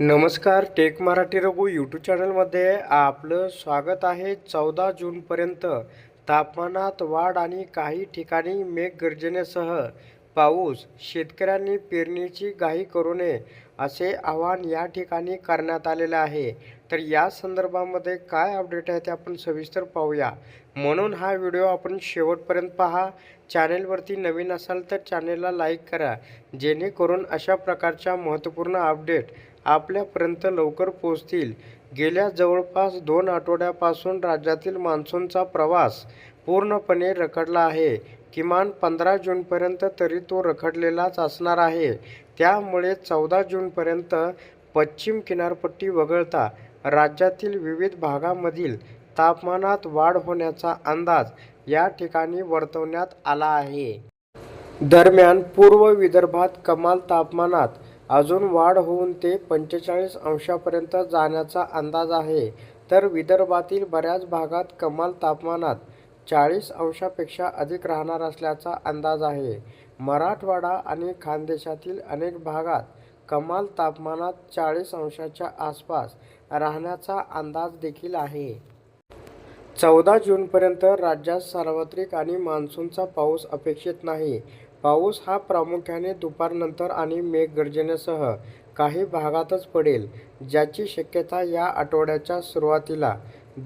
नमस्कार take Marathi Raghu YouTube चॅनलमध्ये आपलं स्वागत आहे. चौदा जूनपर्यंत तापमानात वाढ आणि काही ठिकाणी मेघगर्जनेसह पाऊस शेतकऱ्यांनी पेरणीची घाई करू नये असे आवाहन या ठिकाणी करण्यात आलेलं आहे. तर या संदर्भामध्ये काय अपडेट आहे ते आपण सविस्तर पाहूया. म्हणून हा व्हिडिओ आपण शेवटपर्यंत पहा. चॅनेलवरती नवीन असाल तर चॅनेलला लाईक करा. जेणेकरून अशा प्रकारच्या महत्त्वपूर्ण अपडेट आपल्यापर्यंत लवकर पोहोचतील. गेल्या जवळपास दोन आठवड्यापासून राज्यातील मान्सूनचा प्रवास पूर्णपणे रखडला आहे. किमान पंधरा जूनपर्यंत तरी तो रखडलेलाच असणार आहे. त्यामुळे चौदा जूनपर्यंत पश्चिम किनारपट्टी वगळता राज्यातील विविध भागामधील तापमानात वाढ होण्याचा अंदाज या ठिकाणी वर्तवण्यात आला आहे. दरम्यान पूर्व विदर्भात कमाल तापमानात अजून वाढ होऊन ते पंचेचाळीस अंशापर्यंत जाण्याचा अंदाज आहे. तर विदर्भातील बऱ्याच भागात कमाल तापमानात चाळीस अंशापेक्षा अधिक राहणार असल्याचा अंदाज आहे. मराठवाडा आणि खानदेशातील अनेक भागात कमाल तापमानात चाळीस अंशाच्या आसपास राहण्याचा अंदाज देखील आहे. चौदा जूनपर्यंत राज्यात सार्वत्रिक आणि मान्सूनचा पाऊस अपेक्षित नाही. पाऊस हा प्रामुख्याने दुपारनंतर आणि मेघगर्जनेसह काही भागातच पडेल ज्याची शक्यता या आठवड्याच्या सुरुवातीला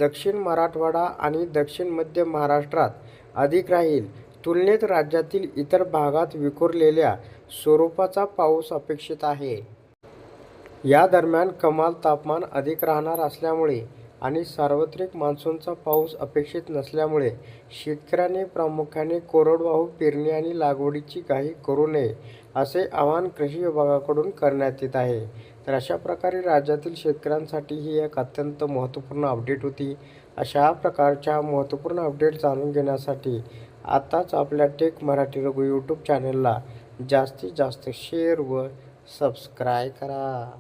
दक्षिण मराठवाडा आणि दक्षिण मध्य महाराष्ट्रात अधिक राहील. तुलनेत राज्यातील इतर भागात विखुरलेल्या स्वरूपाचा पाऊस अपेक्षित आहे. या दरम्यान कमाल तापमान अधिक राहणार असल्यामुळे आणि सार्वत्रिक मान्सूनचा पाऊस अपेक्षित नसल्यामुळे शेतकऱ्यांनी प्रामुख्याने कोरडवाहू पेरणी आणि लागवडीची घाई करू नये असे आवाहन कृषी विभागाकडून करण्यात येत आहे. तर अशा प्रकारे राज्यातील शेतकऱ्यांसाठी ही एक अत्यंत महत्त्वपूर्ण अपडेट होती. अशा प्रकारच्या महत्त्वपूर्ण अपडेट जाणून घेण्यासाठी आताच आपल्या टेक मराठी रघु यूट्यूब चॅनलला जास्तीत जास्त शेअर व सबस्क्राईब करा.